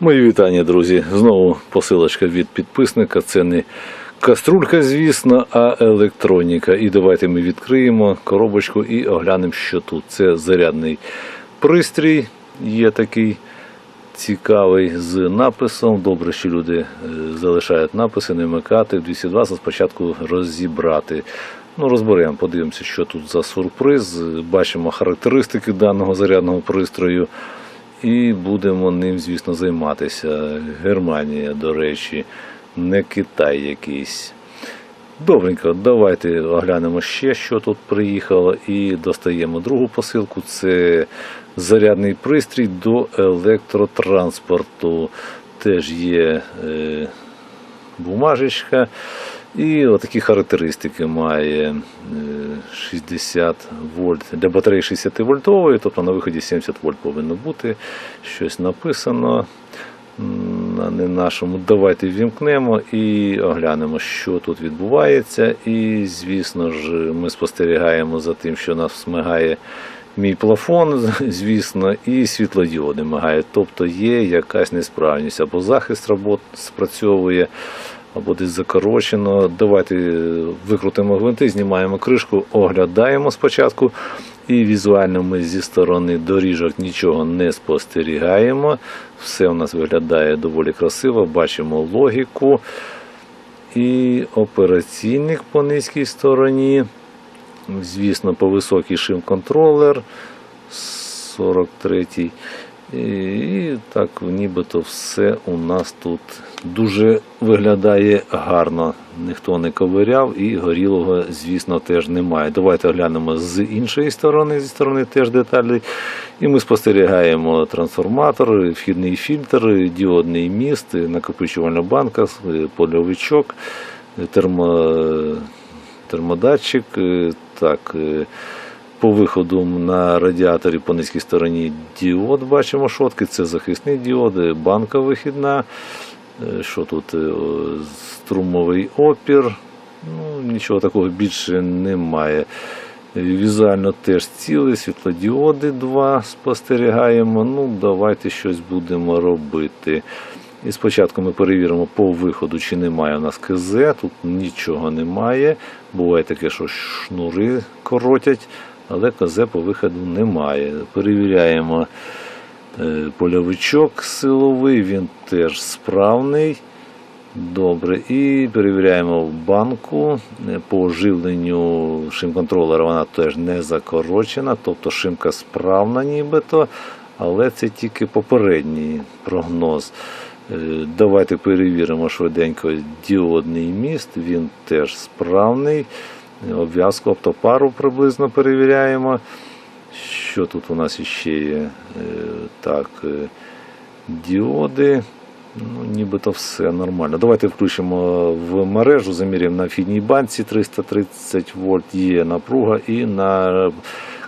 Мої вітання, друзі. Знову посилочка від підписника. Це не каструлька, звісно, а електроніка. І давайте ми відкриємо коробочку і оглянемо, що тут. Це зарядний пристрій, є такий цікавий з написом. Добре, що люди е, залишають написи, не вмикати. 220 спочатку розібрати. Ну, розберемо, подивимося, що тут за сюрприз. Бачимо характеристики даного зарядного пристрою. І будемо ним, звісно, займатися. Германія, до речі, не Китай якийсь. Добренько, давайте оглянемо ще, що тут приїхало, і достаємо другу посилку. Це зарядний пристрій до електротранспорту. Теж є е, бумажечка. І отакі характеристики має е, 60 вольт для батареї 60 вольтової, тобто на виході 70 вольт повинно бути. Щось написано на не нашому. Давайте ввімкнемо і оглянемо, що тут відбувається. І, звісно ж, ми спостерігаємо за тим, що нас смигає мій плафон, звісно, і світлодіоди мигають. Тобто є якась несправність або захист робот спрацьовує або десь закорочено. Давайте е, викрутимо гвинти, знімаємо кришку, оглядаємо спочатку. І візуально ми зі сторони доріжок нічого не спостерігаємо. Все у нас виглядає доволі красиво, бачимо логіку. І операційник по низькій стороні. Звісно, по високий шим-контролер 43-й. І так, нібито все у нас тут дуже виглядає гарно. Ніхто не ковиряв і горілого, звісно, теж немає. Давайте оглянемо з іншої сторони, зі сторони теж деталі. І ми спостерігаємо трансформатор, вхідний фільтр, діодний міст, накопичувальна банка, польовичок, термо, термодатчик. Так, по виходу на радіаторі по низькій стороні діод бачимо шотки. Це захисний діод, банка вихідна. Е, Що тут? Е, Струмовий опір. Ну, нічого такого більше немає. Візуально теж цілий, світлодіоди два спостерігаємо. Ну, давайте щось будемо робити. І спочатку ми перевіримо по виходу, чи немає у нас КЗ. Тут нічого немає. Буває таке, що шнури коротять, але КЗ по виходу немає. Перевіряємо польовичок силовий, він теж справний. Добре, і перевіряємо в банку Е, по живленню шим-контролера. Вона теж не закорочена, тобто шимка справна нібито, але це тільки попередній прогноз. Е, Давайте перевіримо швиденько діодний міст, він теж справний. Е, Обв'язку оптопару приблизно перевіряємо. Що тут у нас ще є? Е, Так, е, діоди. Ну, нібито все нормально. Давайте включимо в мережу, заміряємо на вхідній банці 330 вольт є напруга і на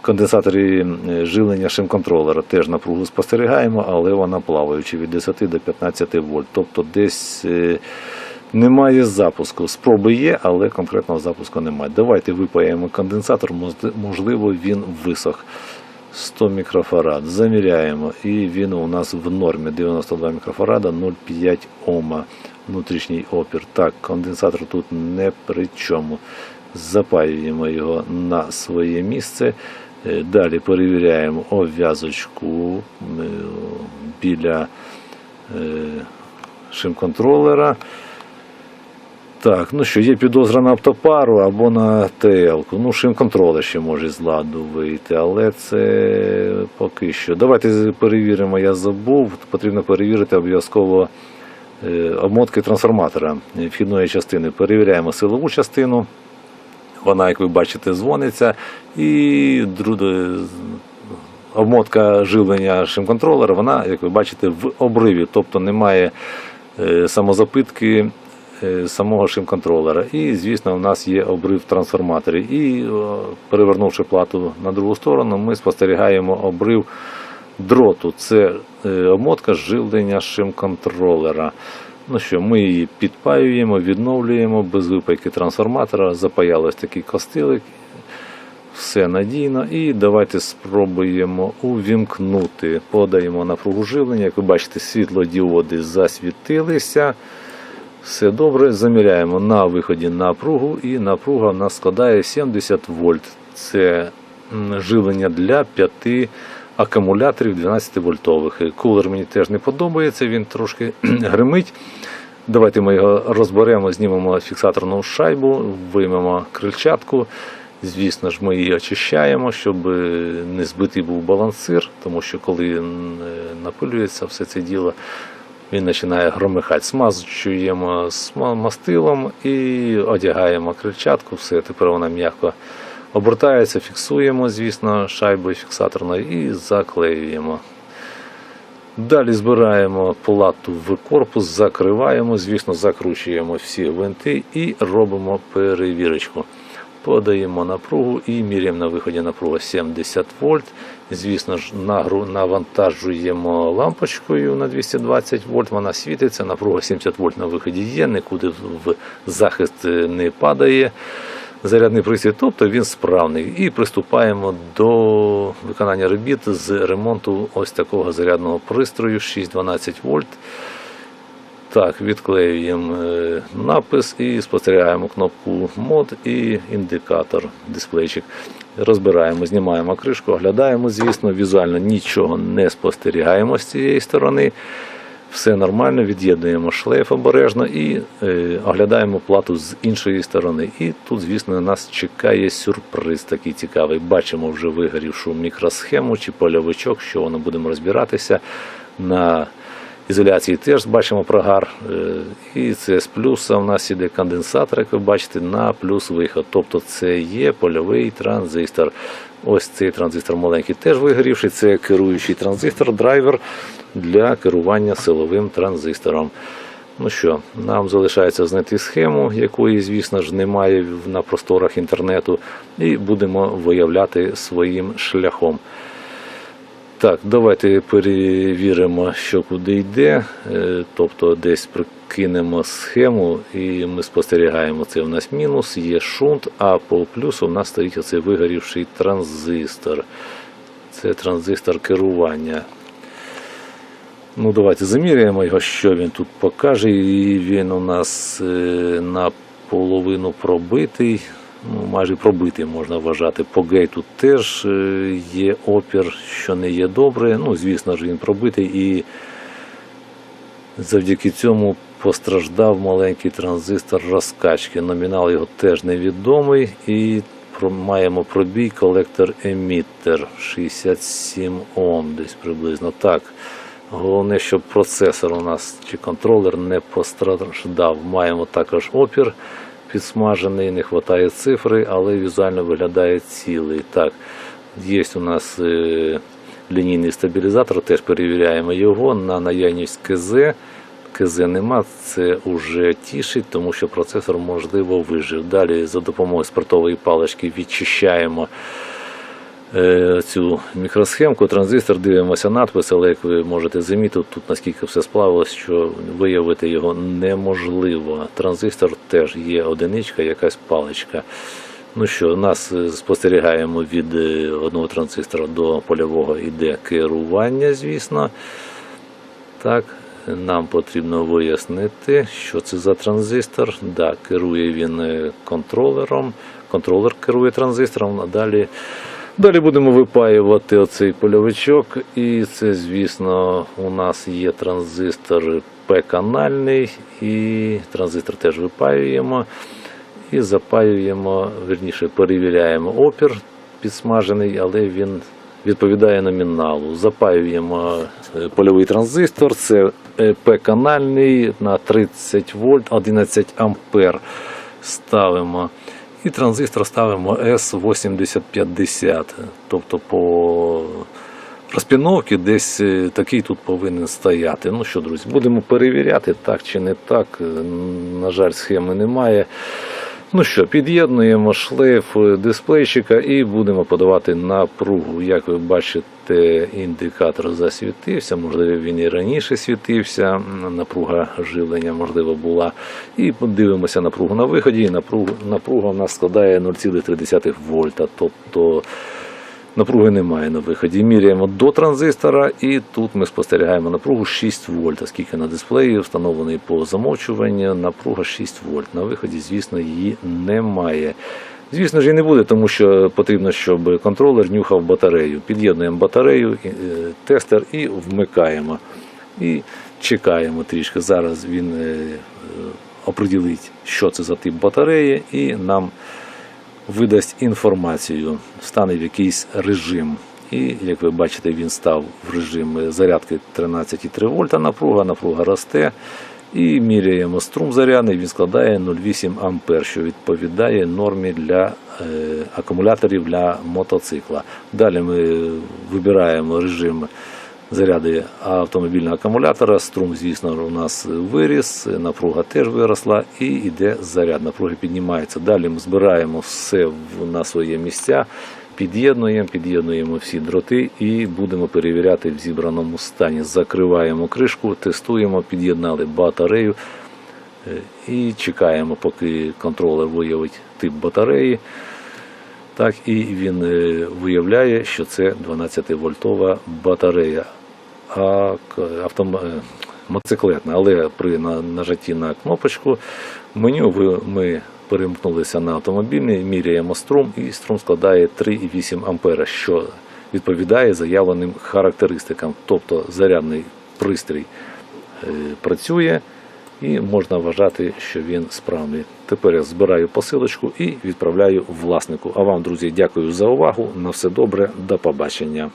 конденсаторі е, живлення шим-контролера теж напругу спостерігаємо, але вона плаваюча від 10 до 15 вольт. Тобто десь немає запуску. Спроби є, але конкретного запуску немає. Давайте випаємо конденсатор, можливо, він висох. 100 мікрофарад. Заміряємо. І він у нас в нормі 92 мікрофарада 0,5 Ома. Внутрішній опір. Так, конденсатор тут не при чому. Запаюємо його на своє місце. Е, Далі перевіряємо обв'язочку е, біля е, шим-контролера. Так, ну що, є підозра на автопару або на ТЛ. Ну, шим-контролер ще може з ладу вийти, але це поки що. Давайте перевіримо, я забув. Потрібно перевірити обов'язково е, обмотки трансформатора е, вхідної частини. Перевіряємо силову частину. Вона, як ви бачите, дзвониться. І друге, обмотка живлення шим-контролера, вона, як ви бачите, в обриві, тобто немає е, самозапитки е, самого шим-контролера. І, звісно, у нас є обрив в трансформаторі. І перевернувши плату на другу сторону, ми спостерігаємо обрив дроту. Це е, обмотка живлення шим-контролера. Ну що, ми її підпаюємо, відновлюємо без випайки трансформатора. Запаялось такий костилик. все надійно. І давайте спробуємо увімкнути. Подаємо напругу живлення. Як ви бачите, світлодіоди засвітилися. Все добре. Заміряємо на виході напругу, і напруга в нас складає 70 вольт. Це живлення для 5 акумуляторів 12 вольтових. Кулер мені теж не подобається, він трошки гримить. Давайте ми його розберемо, знімемо фіксаторну шайбу, виймемо крильчатку. Звісно ж, ми її очищаємо, щоб е, не збитий був балансир, тому що коли е, напилюється все це діло, він починає громихати. Ма- мастилом і одягаємо крильчатку. Все, тепер вона м'яко обертається, фіксуємо, звісно, шайбою фіксаторною і заклеюємо. Далі збираємо плату в корпус, закриваємо, звісно, закручуємо всі гвинти і робимо перевірочку. Подаємо напругу і міряємо на виході напруга 70 вольт. Звісно ж, нагру- навантажуємо лампочкою на 220 вольт, вона світиться, напруга 70 вольт на виході є, нікуди в захист е, не падає зарядний пристрій, тобто він справний. І приступаємо до виконання робіт з ремонту ось такого зарядного пристрою 6-12 вольт. Так, відклеюємо е, напис і спостерігаємо кнопку мод і індикатор, дисплейчик. Розбираємо, знімаємо кришку, оглядаємо, звісно, візуально нічого не спостерігаємо з цієї сторони. Все нормально, від'єднуємо шлейф обережно і е, оглядаємо плату з іншої сторони. І тут, звісно, нас чекає сюрприз такий цікавий. Бачимо вже вигорівшу мікросхему чи польовичок, що воно будемо розбиратися. На ізоляції теж бачимо прогар. Е, і це з плюса у нас іде конденсатор, як ви бачите, на плюс виход. Тобто це є польовий транзистор. Ось цей транзистор маленький теж вигорівший. Це керуючий транзистор, драйвер для керування силовим транзистором. Ну що, нам залишається знайти схему, якої, звісно ж, немає на просторах інтернету, і будемо виявляти своїм шляхом. Так, давайте перевіримо, що куди йде. Е, Тобто десь прикинемо схему і ми спостерігаємо, це у нас мінус, є шунт, а по плюсу у нас стоїть оцей вигорівший транзистор. Це транзистор керування. Ну, давайте заміряємо його, що він тут покаже. І він у нас е, наполовину пробитий. Ну, майже пробитий можна вважати. По гейту теж е, є опір, що не є добре. Ну, звісно ж, він пробитий і завдяки цьому постраждав маленький транзистор розкачки. Номінал його теж невідомий. І маємо пробій колектор еміттер 67 Ом, десь приблизно так. Головне, щоб процесор у нас чи контролер не постраждав. Маємо також опір підсмажений, не вистачає цифри, але візуально виглядає цілий. Так, є у нас е, лінійний стабілізатор, теж перевіряємо його на наявність КЗ. КЗ нема, це вже тішить, тому що процесор можливо вижив. Далі за допомогою спиртової палички відчищаємо е, цю мікросхемку, транзистор, дивимося надпис, але як ви можете замітити, тут наскільки все сплавилось, що виявити його неможливо. Транзистор теж є одиничка, якась паличка. Ну що, нас е, спостерігаємо від е, одного транзистора до польового іде керування, звісно. Так, нам потрібно вияснити, що це за транзистор. Да, керує він е, контролером. Контролер керує транзистором, а далі, далі будемо випаювати оцей польовичок. І це, звісно, у нас є транзистор П-канальний, і транзистор теж випаюємо. І запаюємо, верніше перевіряємо опір підсмажений, але він відповідає номіналу. Запаюємо е, польовий транзистор, це е, П-канальний на 30 вольт, 11 ампер ставимо. І транзистор ставимо S8050. Тобто по розпіновці десь е, такий тут повинен стояти. Ну що, друзі, будемо перевіряти, так чи не так. На жаль, схеми немає. Ну що, під'єднуємо шлейф дисплейчика і будемо подавати напругу. Як ви бачите, індикатор засвітився, можливо, він і раніше світився. Напруга живлення, можливо, була. І подивимося напругу на виході. Напруга в нас складає 0,3 вольта. Тобто Напруги немає на виході. Міряємо до транзистора, і тут ми спостерігаємо напругу 6 вольт, оскільки на дисплеї встановлений по замовчуванню напруга 6 вольт. На виході, звісно, її немає. Звісно ж, і не буде, тому що потрібно, щоб контролер нюхав батарею. Під'єднуємо батарею, е, тестер і вмикаємо. І чекаємо трішки. Зараз він е, е, оприділить, що це за тип батареї, і нам видасть інформацію, стане в якийсь режим. І, як ви бачите, він став в режим зарядки 13,3 вольта напруга, напруга росте. І міряємо струм зарядний, він складає 0,8 ампер, що відповідає нормі для е, акумуляторів для мотоцикла. Далі ми вибираємо режим заряди автомобільного акумулятора. Струм, звісно, у нас виріс, напруга теж виросла і йде заряд. Напруга піднімається. Далі ми збираємо все на своє місця, під'єднуємо, під'єднуємо всі дроти і будемо перевіряти в зібраному стані. Закриваємо кришку, тестуємо, під'єднали батарею е, і чекаємо, поки контролер виявить тип батареї. Так, і він е, виявляє, що це 12-вольтова батарея. А автом... е, мотоциклетна, але при нажатті на кнопочку меню ми перемкнулися на автомобільний, міряємо струм, і струм складає 3,8 ампера, що відповідає заявленим характеристикам. Тобто зарядний пристрій е, працює і можна вважати, що він справний. Тепер я збираю посилочку і відправляю власнику. А вам, друзі, дякую за увагу. На все добре, до побачення.